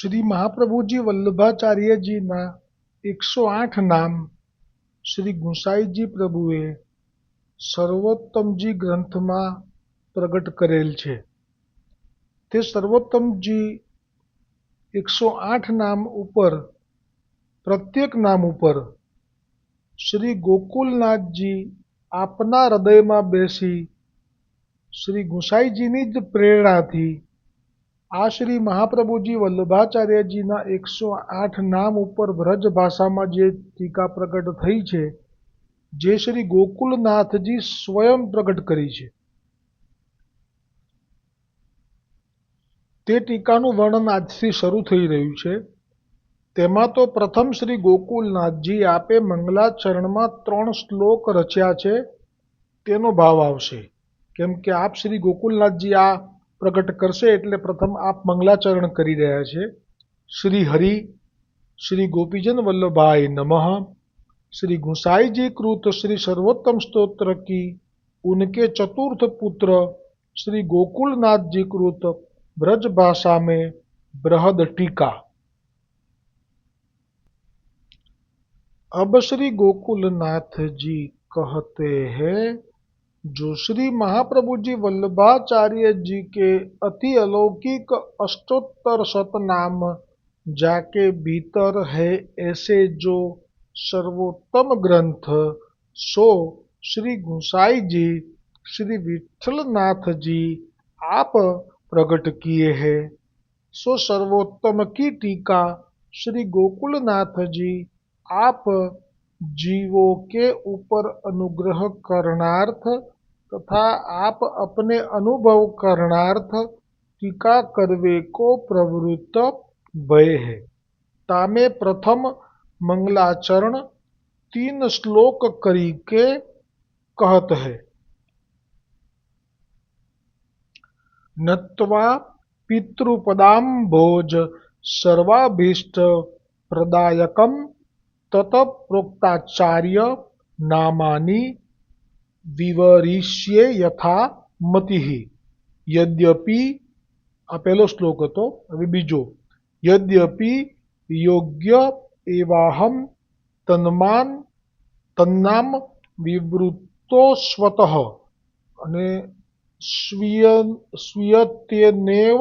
શ્રી મહાપ્રભુજી વલ્લભાચાર્યજીના એકસો આઠ નામ શ્રી ગુંસાઈજી પ્રભુએ સર્વોત્તમજી ગ્રંથમાં પ્રગટ કરેલ છે. તે સર્વોત્તમજી એકસો આઠ નામ ઉપર, પ્રત્યેક નામ ઉપર શ્રી ગોકુલનાથજી આપના હૃદયમાં બેસી શ્રી ગુંસાઈજીની જ પ્રેરણાથી આ શ્રી મહાપ્રભુજી વલ્લભાચાર્યજીના એકસો આઠ નામ ઉપર વ્રજ ભાષામાં જે ટીકા પ્રગટ થઈ છે, જે શ્રી ગોકુલનાથજી સ્વયં પ્રગટ કરી છે. તે ટીકાનું વર્ણન આજથી શરૂ થઈ રહ્યું છે. તેમાં તો પ્રથમ શ્રી ગોકુલનાથજી આપે મંગલાચરણમાં ત્રણ શ્લોક રચ્યા છે, તેનો ભાવ આવશે. કેમ કે આપ શ્રી ગોકુલનાથજી આ પ્રગટ કરશે એટલે પ્રથમ આપ મંગલાચરણ કરી રહ્યા છે શ્રી હરિ શ્રી ગોપીજન વલ્લભાય નમઃ श्री गुसाई जी कृत श्री सर्वोत्तम स्तोत्र की उनके चतुर्थ पुत्र श्री गोकुलनाथ जी कृत ब्रज भाषा में बृहद टीका अब श्री गोकुलनाथ जी कहते हैं जो श्री महाप्रभु जी वल्लभाचार्य जी के अति अलौकिक अष्टोत्तर शतनाम जाके भीतर है ऐसे जो सर्वोत्तम ग्रंथ, सो श्री गुसाई जी, श्री विठलनाथ जी आप प्रकट किए हैं। सो सर्वोत्तम की टीका श्री गोकुलनाथ जी आप जीवों के ऊपर अनुग्रह करणार्थ तथा आप अपने अनुभव करणार्थ टीका करवे को प्रवृत्त भय है। तामे प्रथम मंगलाचरण तीन श्लोक करी के कहत है। नत्वा पितृपदाम्भोज सर्वाभीष्ट प्रदायकम तत प्रोक्ताचार्य नामानि વિવરિષ્યે યથા મતિ યદ્યપિ આ પહેલો શ્લોક હતો હવે બીજો યદ્યપિ યોગ્ય એવાહમ તન્માન તન્નામ વિવૃત્તો સ્વતઃ અને સ્વીય સ્વીયત્યનેવ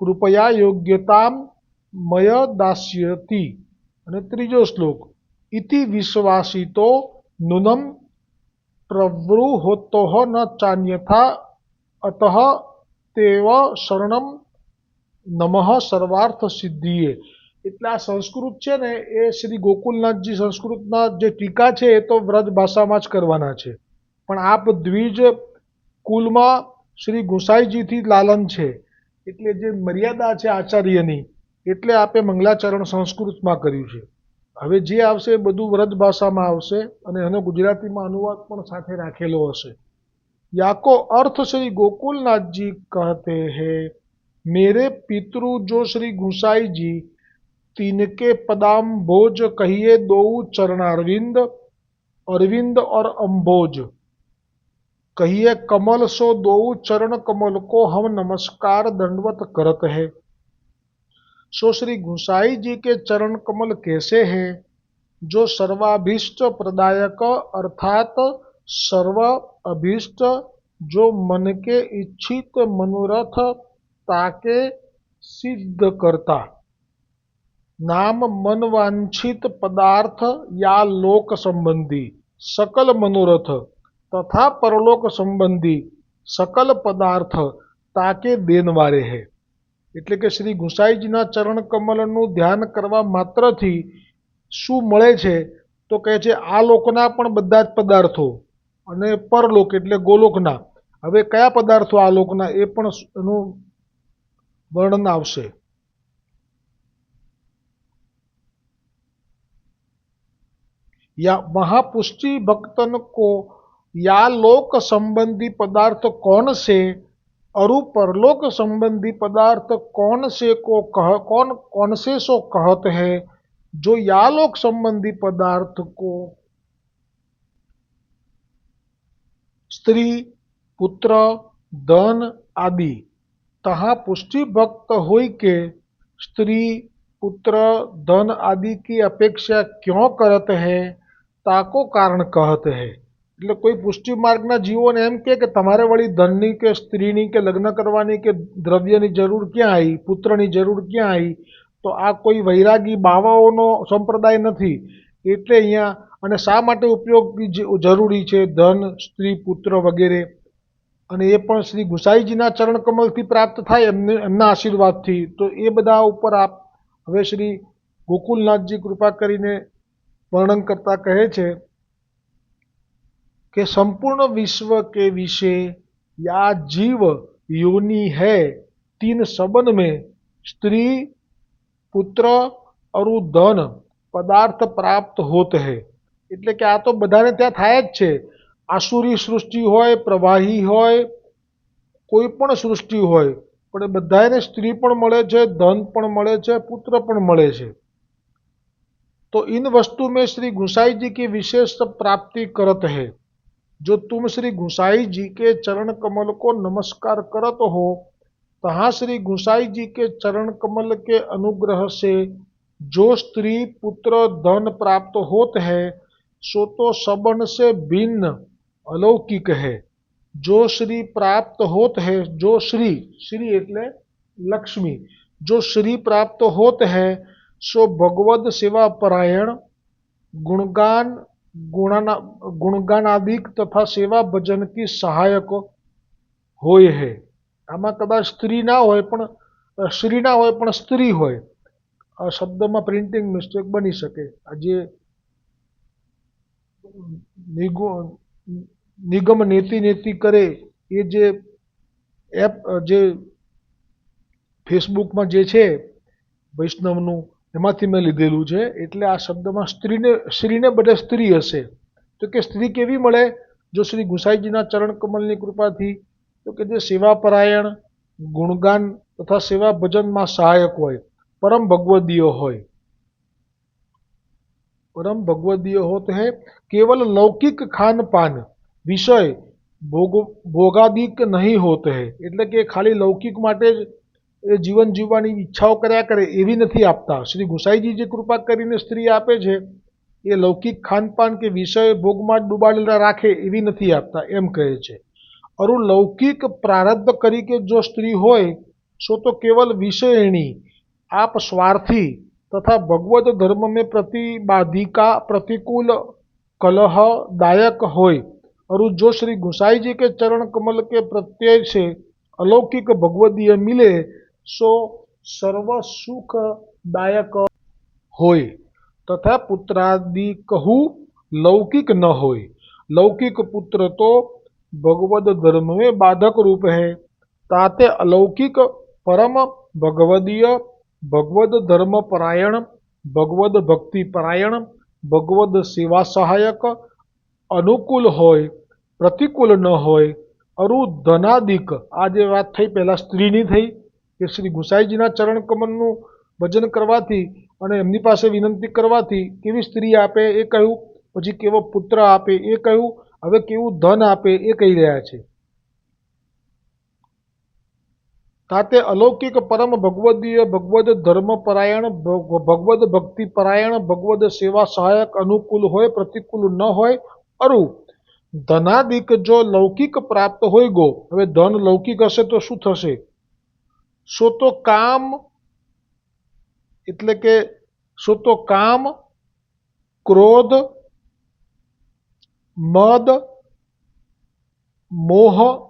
કૃપયા યોગ્યતામ મય દાસ્યતિ અને ત્રીજો શ્લોક ઇતિ વિશ્વાસિતો નૂનમ પ્રવૃહોતો ન ચાન્યથા અતઃ તેવ શરણમ નમઃ સર્વાર્થ સિદ્ધિએ એટલે આ સંસ્કૃત છે ને, એ શ્રી ગોકુલનાથજી સંસ્કૃતના જે ટીકા છે, એ તો વ્રજ ભાષામાં જ કરવાના છે. પણ આપ દ્વિજ કુલમાં શ્રી ગુસાઈજીથી લાલન છે. એટલે જે મર્યાદા છે આચાર્યની, એટલે આપે મંગલાચરણ સંસ્કૃતમાં કર્યું છે. હવે જે આવશે એ બધું વ્રજ ભાષામાં આવશે અને એનો ગુજરાતીમાં અનુવાદ પણ સાથે રાખેલો હશે याको अर्थ श्री गोकुलनाथ जी कहते हैं मेरे पितरु जो श्री गुसाई जी तिनके पदाम भोज कहिए दो चरण अरविंद अरविंद और अम्भोज कहिए कमल सो दो चरण कमल को हम नमस्कार दंडवत करत है सो श्री गुसाई जी के चरण कमल कैसे हैं? जो सर्वाभीष्ट प्रदायक, अर्थात सर्व अभीष्ट, जो मन के इच्छित मनोरथ ताके सिद्ध करता। नाम मनवांचित पदार्थ या लोक संबंधी, सकल मनोरथ तथा परलोक संबंधी, सकल पदार्थ ताके देन वाले है। એટલે કે શ્રી ગુસાઈજીના ચરણ કમલનું ધ્યાન કરવા માત્રથી શું મળે છે તો કહે છે આ લોકના પણ બધા જ પદાર્થો અને પરલોક એટલે ગોલોકના હવે કયા પદાર્થો આ લોકના એ પણ એનું વર્ણન આવશે या महापुष्टि भक्तन को या लोक संबंधी पदार्थ कौन से अरु परलोक संबंधी पदार्थ कौन से को कह, कौन कौन से सो कहत है, जो यालोक संबंधी पदार्थ को? स्त्री, पुत्र, धन आदि। तहा पुष्टि भक्त हो के स्त्री, पुत्र, धन आदि की अपेक्षा क्यों करत है, ताको कारण कहत है। એટલે કોઈ પુષ્ટિ માર્ગના જીવોને એમ કે તમારે વળી ધનની કે સ્ત્રીની કે લગ્ન કરવાની કે દ્રવ્યની જરૂર ક્યાં આવી પુત્રની જરૂર ક્યાં આવી તો આ કોઈ વૈરાગી બાવાઓનો સંપ્રદાય નથી. એટલે અહીંયા, અને શા માટે ઉપયોગી જરૂરી છે? ધન, સ્ત્રી, પુત્ર વગેરે. અને એ પણ શ્રી ગુસાઈજીના ચરણ કમલથી પ્રાપ્ત થાય એમને, એમના આશીર્વાદથી. તો એ બધા ઉપર આપ, હવે શ્રી ગોકુલનાથજી કૃપા કરીને વર્ણન કરતા કહે છે कि संपूर्ण विश्व के विषय या जीव योनि है तीन सबन में स्त्री पुत्र और धन પદાર્થ પ્રાપ્ત હોત હે એટલે કે આ તો બધાને ત્યાં થાય જ છે આસુરી સૃષ્ટિ હોય પ્રવાહી હોય કોઈ પણ સૃષ્ટિ હોય પણ એ બધાને સ્ત્રી પણ મળે છે ધન પણ મળે છે પુત્ર પણ મળે છે तो इन वस्तु में श्री गुसाई जी की विशेष प्राप्ति करत है जो तुम श्री गुसाई जी के चरण कमल को नमस्कार करत हो तहाँ श्री गुसाई जी के चरण कमल के अनुग्रह से जो स्त्री पुत्र धन प्राप्त होत है सो तो सबन से भिन्न अलौकिक है जो श्री प्राप्त होत है जो श्री श्री એટલે લક્ષ્મી जो श्री प्राप्त होत है सो भगवद सेवा परायण गुणगान ગુણગાનાદિક તથા સેવા ભજન કી સહાયકો હોય હે. આમાં કદાચ સ્ત્રી ના હોય પણ, સ્ત્રી ના હોય પણ સ્ત્રી હોય. આ શબ્દમાં પ્રિન્ટિંગ મિસ્ટેક બની શકે. આજે નિગમ નેતિ નેતિ કરે એ જે એપ, જે ફેસબુકમાં જે છે વૈષ્ણવનું એમાંથી મેં લીધેલું છે. એટલે આ શબ્દમાં સ્ત્રીને સ્ત્રીને બધે સ્ત્રી હશે. તો કે સ્ત્રી કેવી મળે? જો શ્રી ગુસાઈજીના ચરણ કમલની કૃપાથી, તો કે જે સેવાપરાયણ ગુણગાન તથા સેવા ભજનમાં સહાયક હોય, પરમ ભગવદીય હોય. પરમ ભગવદીય હોત હે, કેવલ લૌકિક ખાનપાન, વિષય ભોગ, ભોગાદિક નહીં હોત હે. એટલે કે ખાલી લૌકિક માટે જ એ જીવન જીવવાની ઈચ્છાઓ કર્યા કરે એવી નથી આપતા. શ્રી ગુસાઈજી જે કૃપા કરીને સ્ત્રી આપે છે, એ લૌકિક ખાનપાન કે વિષય ભોગમાં જ ડૂબાડેલા રાખે એવી નથી આપતા, એમ કહે છે. અરુ લૌકિક પ્રારબ્ધ તરીકે જો સ્ત્રી હોય, સો તો કેવલ વિષયણી, આપ સ્વાર્થી તથા ભગવદ્ ધર્મ મેં પ્રતિબાધિકા પ્રતિકૂલ કલહદાયક હોય. અરુ જો શ્રી ગુસાઈજી કે ચરણ કમલ કે પ્રત્યય છે, અલૌકિક ભગવદીય મિલે भगवदीय मिले सो सर्व सुखदायक होय तथा पुत्रादि कहू लौकिक न होय लौकिक पुत्र तो भगवद धर्म में बाधक रूप है ताते अलौकिक परम भगवदीय ભગવદ ધર્મ પરાયણ ભગવદ ભક્તિ પરાયણ ભગવદ સેવા સહાયક અનુકૂળ હોય પ્રતિકૂળ ન હોય અરુ ધનાદિક આ જે વાત થઈ પહેલાં સ્ત્રીની થઈ કે શ્રી ગુસાઈજીના ચરણ કમલનું ભજન કરવાથી અને એમની પાસે વિનંતી કરવાથી કેવી સ્ત્રી આપે એ કહ્યું, પછી કેવો પુત્ર આપે એ કહ્યું, હવે કેવું ધન આપે એ કહી રહ્યા છે. તાતે અલૌકિક પરમ ભગવદીય ભગવદ ધર્મ પરાયણ, ભગ- ભગવદ ભક્તિ પરાયણ, ભગવદ સેવા સહાયક અનુકૂળ હોય, પ્રતિકૂળ ન હોય, અરુ ધનાદિક જો લૌકિક પ્રાપ્ત હોય ગો, હવે ધન લૌકિક હશે તો શું થશે? સો તો કામ, એટલે કે સો તો કામ, ક્રોધ, મદ, મોહ,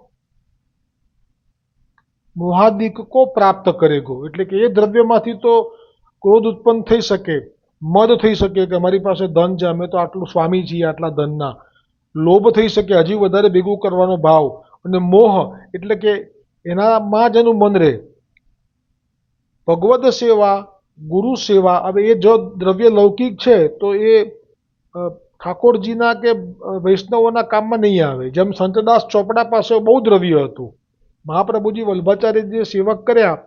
મોહાદિક કો પ્રાપ્ત કરેગો. એટલે કે એ દ્રવ્યમાંથી તો ક્રોધ ઉત્પન્ન થઈ શકે, મદ થઈ શકે કે અમારી પાસે ધન છે, અમે તો આટલું સ્વામી છીએ, આટલા ધનના. લોભ થઈ શકે, હજી વધારે ભેગું કરવાનો ભાવ. અને મોહ, એટલે કે એનામાં જ એનું મન રહે. ભગવદ સેવા, ગુરુ સેવા, હવે એ જો દ્રવ્ય લૌકિક છે, તો એ ઠાકોરજીના કે વૈષ્ણવોના કામમાં નહીં આવે. જેમ સંતદાસ ચોપડા પાસે બહુ દ્રવ્ય હતું. મહાપ્રભુજી વલ્ભાચાર્યજીએ સેવક કર્યા,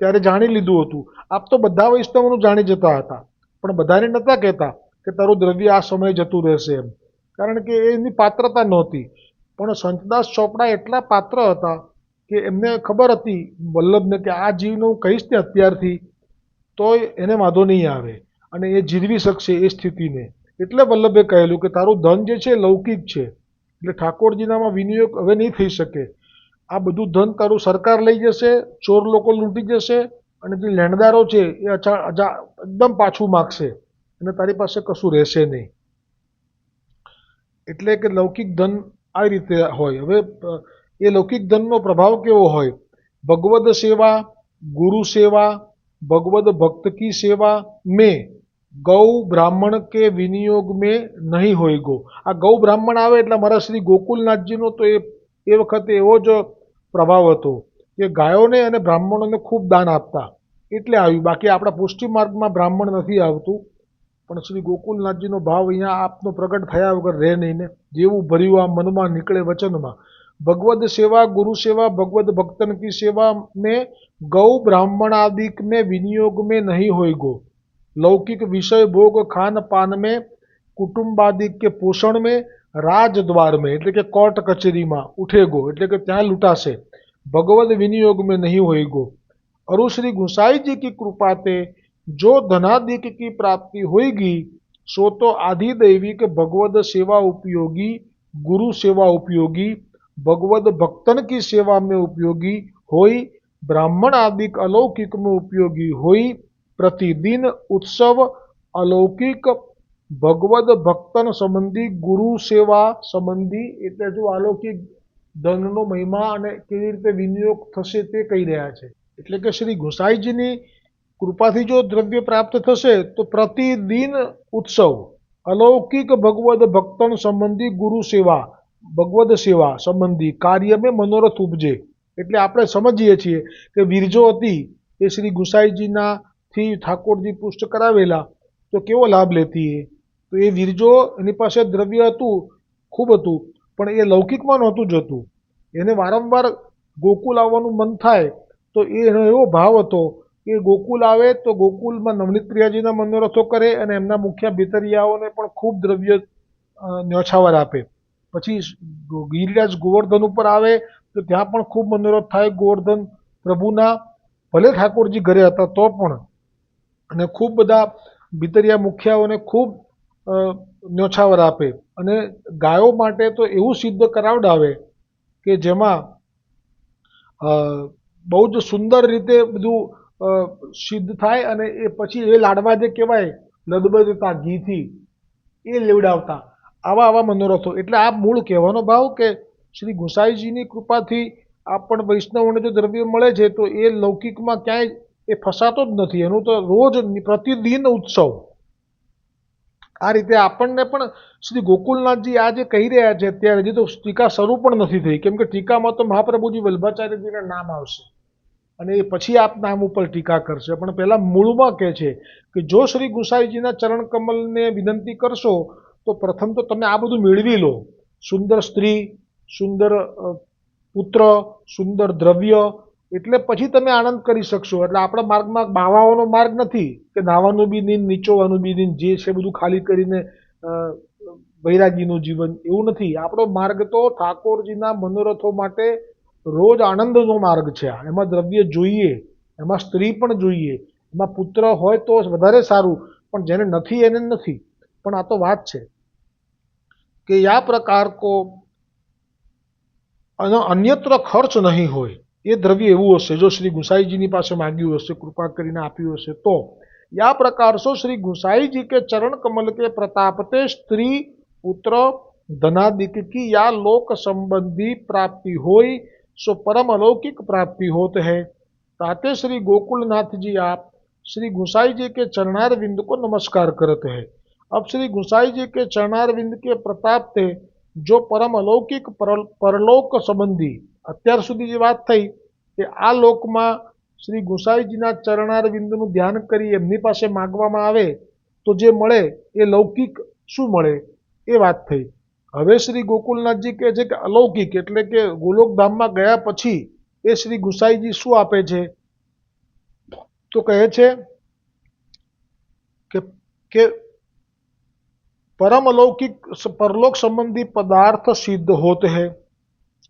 ત્યારે જાણી લીધું હતું. આપ તો બધા વૈષ્ણવોનું જાણી જતા હતા. પણ બધાને નહોતા કહેતા કે તારું દ્રવ્ય આ સમયે જતું રહેશે એમ. કારણ કે એની પાત્રતા નહોતી. પણ સંતદાસ ચોપડા એટલા પાત્ર હતા કે એમને ખબર હતી વલ્લભને કે આ જીવને હું કહીશ ને અત્યારથી તોય એને વાંધો નહીં આવે અને એ જીરવી શકશે એ સ્થિતિને. એટલે વલ્લભે કહેલું કે તારું ધન જે છે લૌકિક છે. એટલે ઠાકોરજીનામાં વિનિયોગ હવે નહીં થઈ શકે. આ બધું ધન તારું સરકાર લઈ જશે, ચોર લોકો લૂંટી જશે અને જે લેણદારો છે એ અચા એકદમ પાછું માગશે અને તારી પાસે કશું રહેશે નહીં. એટલે કે લૌકિક ધન આ રીતે હોય. હવે એ લૌકિક ધનનો પ્રભાવ કેવો હોય? ભગવદ સેવા, ગુરુ સેવા, ભગવદ ભક્ત કી સેવા મેં ગૌ બ્રાહ્મણ કે વિનિયોગ મેં નહીં હોય ગો. આ ગૌ બ્રાહ્મણ આવે એટલે મારા શ્રી ગોકુલનાથજીનો તો એ એ વખતે એવો જ પ્રભાવ હતો કે ગાયોને અને બ્રાહ્મણોને ખૂબ દાન આપતા. એટલે આવ્યું. બાકી આપણા પુષ્ટિ માર્ગમાં બ્રાહ્મણ નથી આવતું. પણ શ્રી ગોકુલનાથજીનો ભાવ અહીંયા આપનો પ્રગટ થયા વગર રહે નહીં ને. જેવું ભર્યું આ મનમાં નીકળે વચનમાં. ભગવદ સેવા ગુરુ સેવા ભગવદ ભક્તન કી સેવા में गौ ब्राह्मण आदि में विनियोग में नहीं होय गो लौकिक विषय भोग खान पान में કુટુંબાદિક કે પોષણ में રાજદ્વાર में એટલે કે કોર્ટ કચેરીમાં ઉઠેગો એટલે કે ત્યાં લૂંટાશે ભગવદ વિનિયોગ में नहीं होएगो अरु श्री गुसाई जी की कृपा ते जो धनादिक की प्राप्ति होगी सो तो आदि दैविक भगवद सेवा उपयोगी गुरु सेवा उपयोगी भगवद भक्तन की सेवा में उपयोगी होई ब्राह्मण आदिक अलौकिक में उपयोगी होई प्रतिदिन उत्सव अलौकिक ભગવદ ભક્તન સંબંધી ગુરુ સેવા સંબંધી એટલે જો અલૌકિક ધનનો મહિમા અને કેવી રીતે વિનિયોગ થશે તે કહી રહ્યા છે એટલે કે શ્રી ગુસાઈજીની કૃપાથી જો દ્રવ્ય પ્રાપ્ત થશે તો પ્રતિદિન ઉત્સવ અલૌકિક ભગવદ ભક્તન સંબંધી ગુરુ સેવા ભગવદ સેવા સંબંધી કાર્ય મેં મનોરથ ઉપજે. એટલે આપણે સમજીએ છીએ કે વિરજો હતી એ શ્રી ગુસાઈજીના થી ઠાકોરજી પુષ્ટ કરાવેલા. તો કેવો લાભ લેતી એ? તો એ વિરજો એની પાસે દ્રવ્ય હતું, ખૂબ હતું, પણ એ લૌકિકમાં નહોતું જતું. એને વારંવાર ગોકુલ આવવાનું મન થાય, તો એનો એવો ભાવ હતો કે ગોકુલ આવે તો ગોકુલમાં નવનીત પ્રિયાજીના મનોરથો કરે અને એમના મુખ્ય ભીતરિયાઓને પણ ખૂબ દ્રવ્ય ન્યોછાવર આપે. પછી ગિરિરાજ ગોવર્ધન ઉપર આવે, તો ત્યાં પણ ખૂબ મનોરથ થાય ગોવર્ધન પ્રભુના. ભલે ઠાકોરજી ઘરે હતા, તો પણ. અને ખૂબ બધા ભીતરિયા મુખિયાઓને ખૂબ ન્યોછાવર આપે. અને ગાયો માટે તો એવું સિદ્ધ કરાવડાવે કે જેમાં બહુ જ સુંદર રીતે બધું સિદ્ધ થાય અને એ પછી એ લાડવા જે કહેવાય, લદબદતા ઘીથી, એ લેવડાવતા. આવા આવા મનોરથો. એટલે આ મૂળ કહેવાનો ભાવ કે શ્રી ગોસાઈજીની કૃપાથી આપણ વૈષ્ણવને જો દ્રવ્ય મળે છે, તો એ લૌકિકમાં ક્યાંય એ ફસાતો જ નથી. એનું તો રોજ પ્રતિદિન ઉત્સવ. આ રીતે આપણને પણ શ્રી ગોકુલનાથજી આ જે કહી રહ્યા છે, અત્યારે હજી તો ટીકા શરૂ પણ નથી થઈ. કેમ કે ટીકામાં તો મહાપ્રભુજી વલ્ભાચાર્યજીના નામ આવશે. અને એ પછી આપ નામ ઉપર ટીકા કરશે. પણ પહેલાં મૂળમાં કહે છે કે જો શ્રી ગુસાઈજીના ચરણ કમલને વિનંતી કરશો તો પ્રથમ તો તમે આ બધું મેળવી લો. સુંદર સ્ત્રી, સુંદર પુત્ર, સુંદર દ્રવ્ય, એટલે પછી તમે આનંદ કરી શકશો. એટલે આપણા માર્ગમાં બાવાઓનો માર્ગ નથી કે નાવાનું બી નહીં, નીચોવાનું બી નહીં, જે છે બધું ખાલી કરીને વૈરાગીનું જીવન. એવું નથી. આપણો માર્ગ તો ઠાકોરજીના મનોરથો માટે રોજ આનંદનો માર્ગ છે એમાં દ્રવ્ય જોઈએ, એમાં સ્ત્રી પણ જોઈએ. એમાં પુત્ર હોય તો વધારે સારું. પણ જેને નથી એને નથી. પણ આ તો વાત છે કે યા પ્રકાર કો અને અન્યત્ર ખર્ચ નહીં હોય એ દ્રવ્ય એવું હશે જો શ્રી ગુસાઈજીની પાસે માગ્યું હશે કૃપા કરીને આપ્યું હશે તો યા પ્રકાર સો શ્રી ગુસાઈજી કે ચરણ કમલ કે પ્રતાપતે સ્ત્રી પુત્ર ધનાદિક की या लोक संबंधी प्राप्ति होई सो परम अलौकिक प्राप्ति होत है ताते श्री गोकुलनाथ जी आप श्री गुसाई जी के चरणार बिंदु को नमस्कार करते हैं अब श्री गुसाई जी के चरणार विंद के प्रताप थे जो પરમ અલૌકિક પર- પરલોક સંબંધી અત્યાર સુધી જે વાત થઈ કે આ લોકમાં શ્રી ગુસાઈજીના ચરણાર બિંદુનું ધ્યાન કરી એમની પાસે માગવામાં આવે તો જે મળે એ લૌકિક શું મળે એ વાત થઈ હવે શ્રી ગોકુલનાથજી કહે છે કે અલૌકિક એટલે કે ગોલોકધામમાં ગયા પછી એ શ્રી ગુસાઈજી શું આપે છે તો કહે છે કે કે परम अलौकिक परलोक संबंधी पदार्थ सिद्ध होते हैं।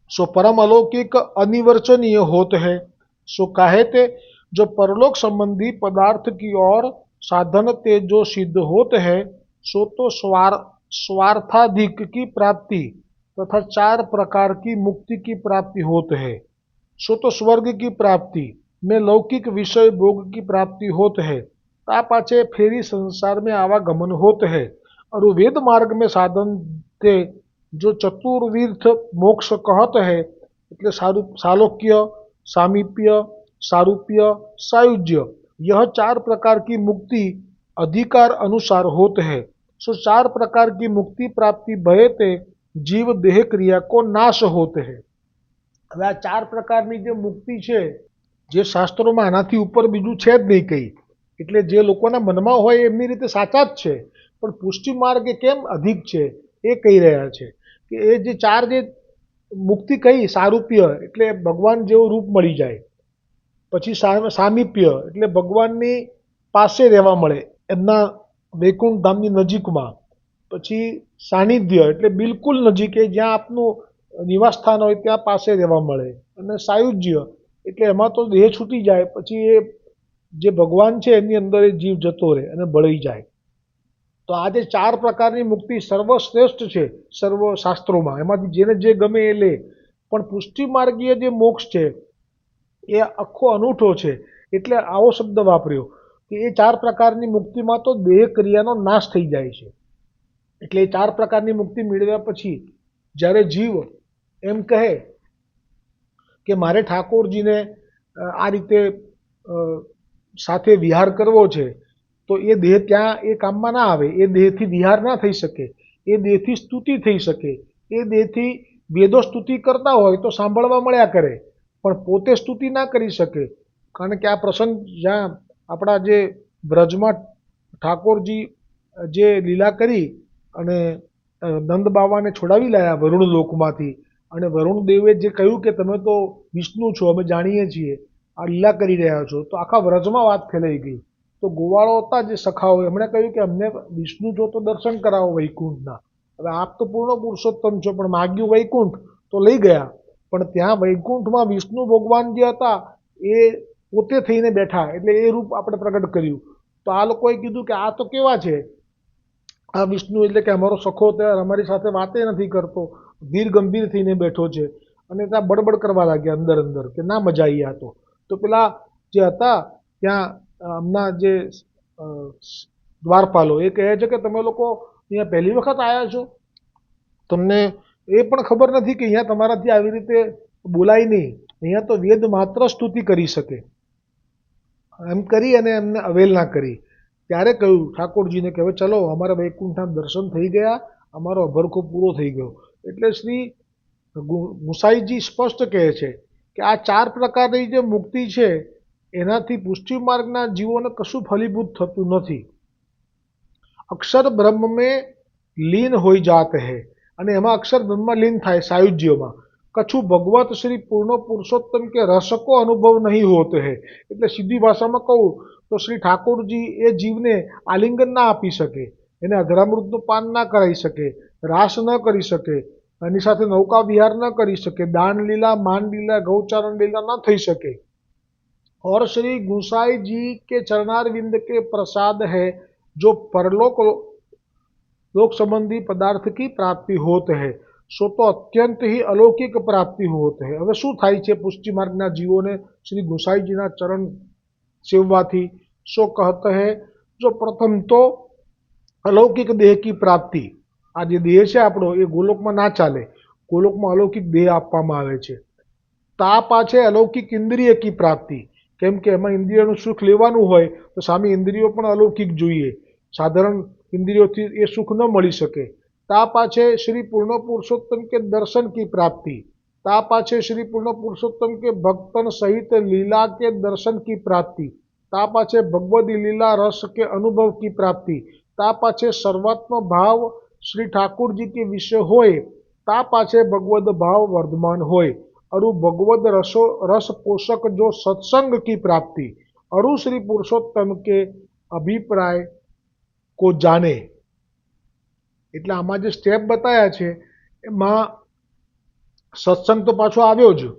सो परम अलौकिक अनिवर्चनीय होते हैं। सो काहे ते? जो परलोक संबंधी पदार्थ की ओर साधन ते जो सिद्ध होते हैं, सो तो स्वार स्वार्थाधिक की प्राप्ति तथा चार प्रकार की मुक्ति की प्राप्ति होते है। सो तो स्वर्ग की प्राप्ति में लौकिक विषय भोग की प्राप्ति होते है। ता पाछे फेरी संसार में आवागमन होते है। और वेद मार्ग में साधन ते जो चतुर्विध मोक्ष कहत है એટલે સારુ सालोक्य सामीप्य सारूप्य सायुज्य यह चार प्रकार की मुक्ति अधिकार अनुसार होत है सो चार प्रकार की मुक्ति प्राप्ति भये ते જીવ દેહ ક્રિયા કો નાશ હોત હે હવે આ ચાર પ્રકારની જે મુક્તિ છે જે શાસ્ત્રોમાં આનાથી ઉપર બીજું છે જ નહીં કંઈ એટલે જે લોકોના મનમાં હોય એમની રીતે સાચા જ છે પણ પુષ્ટિ માર્ગ કેમ અધિક છે એ કહી રહ્યા છે કે એ જે ચાર જે મુક્તિ કહી, સારૂપ્ય, એટલે ભગવાન જેવું રૂપ મળી જાય. પછી સામીપ્ય, એટલે ભગવાનની પાસે રહેવા મળે એમના વૈકુંઠ ધામની નજીકમાં. પછી સાનિધ્ય, એટલે બિલકુલ નજીકે જ્યાં આપનું નિવાસ સ્થાન હોય ત્યાં પાસે રહેવા મળે. અને સાયુજ્ય, એટલે એમાં તો દેહ છૂટી જાય, પછી એ જે ભગવાન છે એની અંદર એ જીવ જતો રહે અને બળી જાય. તો આ જે ચાર પ્રકારની મુક્તિ સર્વશ્રેષ્ઠ છે સર્વ શાસ્ત્રોમાં. એમાંથી જેને જે ગમે એ લે. પણ પુષ્ટિ માર્ગીય જે મોક્ષ છે, એ આખો અનૂઠો છે. એટલે આવો શબ્દ વાપર્યો કે એ ચાર પ્રકારની મુક્તિમાં તો દેહ ક્રિયાનો નાશ થઈ જાય છે. એટલે એ ચાર પ્રકારની મુક્તિ મેળવ્યા પછી જ્યારે જીવ એમ કહે કે મારે ઠાકોરજીને આ રીતે સાથે વિહાર કરવો છે તો એ દેહ ત્યાં એ કામમાં ના આવે, એ દેહથી વિહાર ના થઈ શકે, એ દેહથી સ્તુતિ થઈ શકે, એ દેહથી વેદો સ્તુતિ કરતા હોય તો સાંભળવા મળ્યા કરે, પણ પોતે સ્તુતિ ના કરી શકે. કારણ કે આ પ્રસંગ જ્યાં આપણા જે બ્રજમાં ઠાકોરજી જે લીલા કરી અને નંદ બાવાને છોડાવી લાયા વરુણ લોકમાંથી અને વરુણ દેવે જે કહ્યું કે તમે તો વિષ્ણુ છો, અમે જાણીએ છીએ, આ લીલા કરી રહ્યા છો, તો આખા વ્રજમાં વાત ફેલાઈ ગઈ. તો ગોવાળો હતા જે સખાઓ, એમણે કહ્યું કે અમને વિષ્ણુ જો તો દર્શન કરાવો વૈકુંઠના. હવે આપ તો પૂર્ણ પુરુષોત્તમ છો, પણ માગ્યું વૈકુંઠ, તો લઈ ગયા. પણ ત્યાં વૈકુંઠમાં વિષ્ણુ ભગવાન જે હતા, એ પોતે થઈને બેઠા, એટલે એ રૂપ આપણે પ્રગટ કર્યું. તો આ લોકોએ કીધું કે આ તો કેવા છે? આ વિષ્ણુ એટલે કે અમારો સખો ત્યારે અમારી સાથે વાતે નથી કરતો, ધીર ગંભીર થઈને બેઠો છે. અને ત્યાં બડબડ કરવા લાગ્યા અંદર અંદર, કે ના મજા આવી આ તો. તો પેલા જે હતા, ત્યાં હમણાં જે દ્વારપાલો, એ કહે છે કે તમે લોકો અહીંયા પહેલી વખત આવ્યા છો? તમને એ પણ ખબર નથી કે અહીંયા તમારાથી આવી રીતે બોલાય નહીં. અહીંયા તો વેદ માત્ર સ્તુતિ કરી શકે. એમ કરી અને એમને અવેલના કરી. ત્યારે કહ્યું, ઠાકોરજીને કે હવે ચલો, અમારા વૈકુંઠના દર્શન થઈ ગયા, અમારો અભરખો પૂરો થઈ ગયો. એટલે શ્રી ગુસાઈજી સ્પષ્ટ કહે છે કે આ ચાર પ્રકારની જે મુક્તિ છે એનાથી પુષ્ટિ માર્ગના જીવોને કશું ફલીભૂત થતું નથી. અક્ષર બ્રહ્મ મેં લીન હોઈ જાત હે અને એમાં અક્ષર બ્રહ્મ લીન થાય સાયુજ્યમાં. કછું ભગવત શ્રી પૂર્ણ પુરુષોત્તમ કે રસકો અનુભવ નહીં હોત હે. એટલે સીધી ભાષામાં કહું તો શ્રી ઠાકોરજી એ જીવને આલિંગન ના આપી શકે, એને અધરામૃતનું પાન ના કરાવી શકે, રાસ ન કરી શકે, એની સાથે નૌકા વિહાર ન કરી શકે દાન લીલા માન લીલા ગૌચારણ લીલા ન થઈ શકે. और श्री गुसाई जी के चरणारविंद के प्रसाद है जो परलोक लोक संबंधी पदार्थ की प्राप्ति होत है सो तो અત્યંત ही અલૌકિક પ્રાપ્તિ હોત है હવે શું થાય છે પુષ્ટિ માર્ગના જીવોને શ્રી ગુસાઈજીના ચરણ સેવવાથી સો કહત હે જો પ્રથમ તો અલૌકિક દેહ કી પ્રાપ્તિ આ જે દેહ છે આપણો એ ગોલોકમાં ના ચાલે ગોલોકમાં અલૌકિક દેહ આપવામાં આવે છે તા પાછે અલૌકિક ઇન્દ્રિય કી પ્રાપ્તિ કેમ કે એમાં ઇન્દ્રિયોનું સુખ લેવાનું હોય, તો સામે ઇન્દ્રિયો પણ અલૌકિક જોઈએ. સાધારણ ઇન્દ્રિયોથી એ સુખ ન મળી શકે. તા છે શ્રી પૂર્ણ પુરુષોત્તમ કે દર્શન કી પ્રાપ્તિ? તા છે શ્રી પૂર્ણ પુરુષોત્તમ કે ભક્તન સહિત લીલા કે દર્શન કી પ્રાપ્તિ? તા છે ભગવદી લીલા રસ કે અનુભવ કી પ્રાપ્તિ? તા પાછે સર્વાત્મ ભાવ શ્રી ઠાકુરજી કે વિશે હોય? તા છે ભગવદ ભાવ વર્ધમાન હોય? अरु भगवद रसो रस पोषक जो सत्संग की प्राप्ति अरु श्री पुरुषोत्तम के અભિપ્રાય કો જાને એટલે આમાં જે સ્ટેપ બતાવ્યા છે એમાં સત્સંગ તો પાછો આવ્યો જ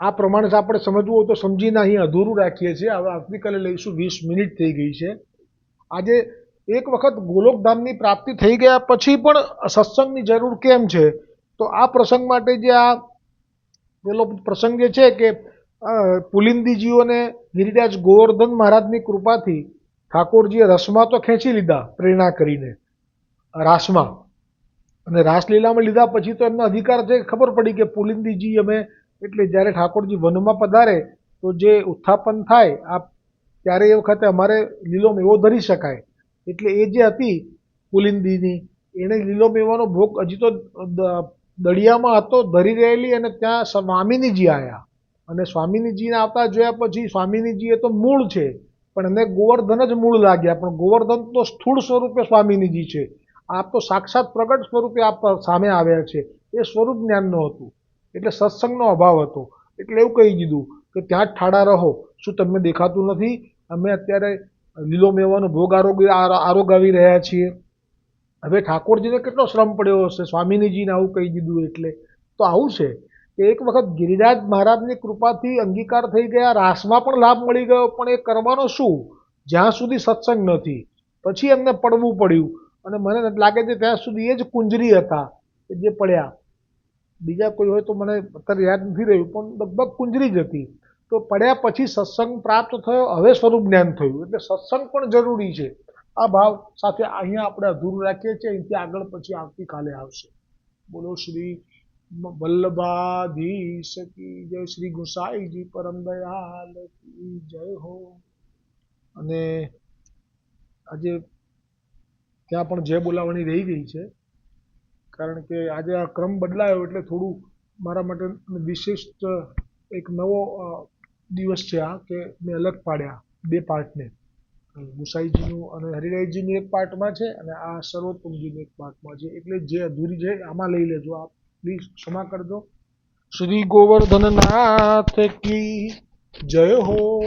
આ પ્રમાણે જ આપણે સમજવું હોય તો સમજીને અહીં અધૂરું રાખીએ છીએ હવે આવતીકાલે લઈશું વીસ મિનિટ થઈ ગઈ છે આજે એક વખત ગોલોકધામની પ્રાપ્તિ થઈ ગયા પછી પણ સત્સંગની જરૂર કેમ છે તો આ પ્રસંગ માટે જે આ પેલો પ્રસંગ જે છે કે પુલિંદીજીઓને ગિરિરાજ ગોવર્ધન મહારાજની કૃપાથી ઠાકોરજીએ રસમાં તો ખેંચી લીધા પ્રેરણા કરીને, રાસમાં. અને રાસલીલામાં લીધા પછી તો એમના અધિકાર છે ખબર પડી કે પુલિંદીજી અમે એટલે જ્યારે ઠાકોરજી વનમાં પધારે તો જે ઉત્થાપન થાય આ ત્યારે એ વખતે અમારે લીલો મેવો ધરી શકાય. એટલે એ જે હતી પુલિંદીની, એણે લીલો મેવાનો ભોગ હજી તો દળિયામાં હતો ધરી રહેલી અને ત્યાં સ્વામિનીજી આવ્યા અને સ્વામિનીજીને આવતા જોયા પછી સ્વામિનીજી એ તો મૂળ છે, પણ એને ગોવર્ધન જ મૂળ લાગ્યા. પણ ગોવર્ધન તો સ્થૂળ સ્વરૂપે સ્વામિનીજી છે. આપ તો સાક્ષાત પ્રગટ સ્વરૂપે આપ સામે આવ્યા છે. એ સ્વરૂપ જ્ઞાનનું હતું. એટલે સત્સંગનો અભાવ હતો. એટલે એવું કહી દીધું કે ત્યાં જ ઠાડા રહો. શું તમને દેખાતું નથી? અમે અત્યારે લીલો મેવાનો ભોગ આરોગ્ય આરોગાવી રહ્યા છીએ. હવે ઠાકોરજીને કેટલો શ્રમ પડ્યો હશે? સ્વામિનીજીને આવું કહી દીધું એટલે. તો આવું છે કે એક વખત ગિરિરાજ મહારાજની કૃપાથી અંગીકાર થઈ ગયા, રાસમાં પણ લાભ મળી ગયો. પણ એ કરવાનો શું? જ્યાં સુધી સત્સંગ નથી. પછી એમને પડવું પડ્યું. અને મને લાગે છે ત્યાં સુધી એ જ કુંજરી હતા કે જે પડ્યા. બીજા કોઈ હોય તો મને અત્યારે યાદ નથી રહ્યું, પણ લગભગ કુંજરી જ હતી. તો પડ્યા પછી સત્સંગ પ્રાપ્ત થયો, હવે સ્વરૂપ જ્ઞાન થયું. એટલે સત્સંગ પણ જરૂરી છે. આ ભાવ સાથે અહીંયા આપણે અધૂરું રાખીએ છીએ. અહીંથી આગળ પછી આવતીકાલે આવશે. બોલો શ્રી વલ્લભાધીશ કી જય. શ્રી ગુસાઈજી પરમ દયાલ કી જય હો. અને આજે ત્યાં પણ જય બોલાવણી રહી ગઈ છે, કારણ કે આજે આ ક્રમ બદલાયો એટલે થોડું મારા માટે વિશિષ્ટ એક નવો દિવસ છે આ કે મેં અલગ પાડ્યા બે પાર્ટને. મુસાઈજીનું અને હરિરાયજીનું એક પાર્ટમાં છે અને આ સર્વોત્તમજીનું એક પાર્ટમાં છે. એટલે જે અધૂરી છે આમાં લઈ લેજો. આપ પ્લીઝ ક્ષમા કરજો. શ્રી ગોવર્ધનનાથ કી જય હો.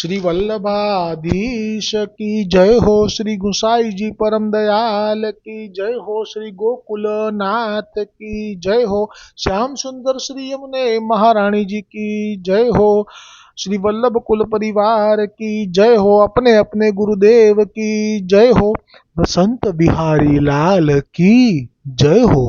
શ્રી વલ્લભાધીશ કી જય હો. શ્રી ગુસાઈજી પરમ દયાલ કી જય હો. શ્રી ગોકુલનાથ કી જય હો. શ્યામ સુંદર શ્રી યમુને મહારાણીજી કી જય હો. हो श्री वल्लभ कुल परिवार की जय हो अपने अपने गुरुदेव की जय हो बसंत बिहारी लाल की जय हो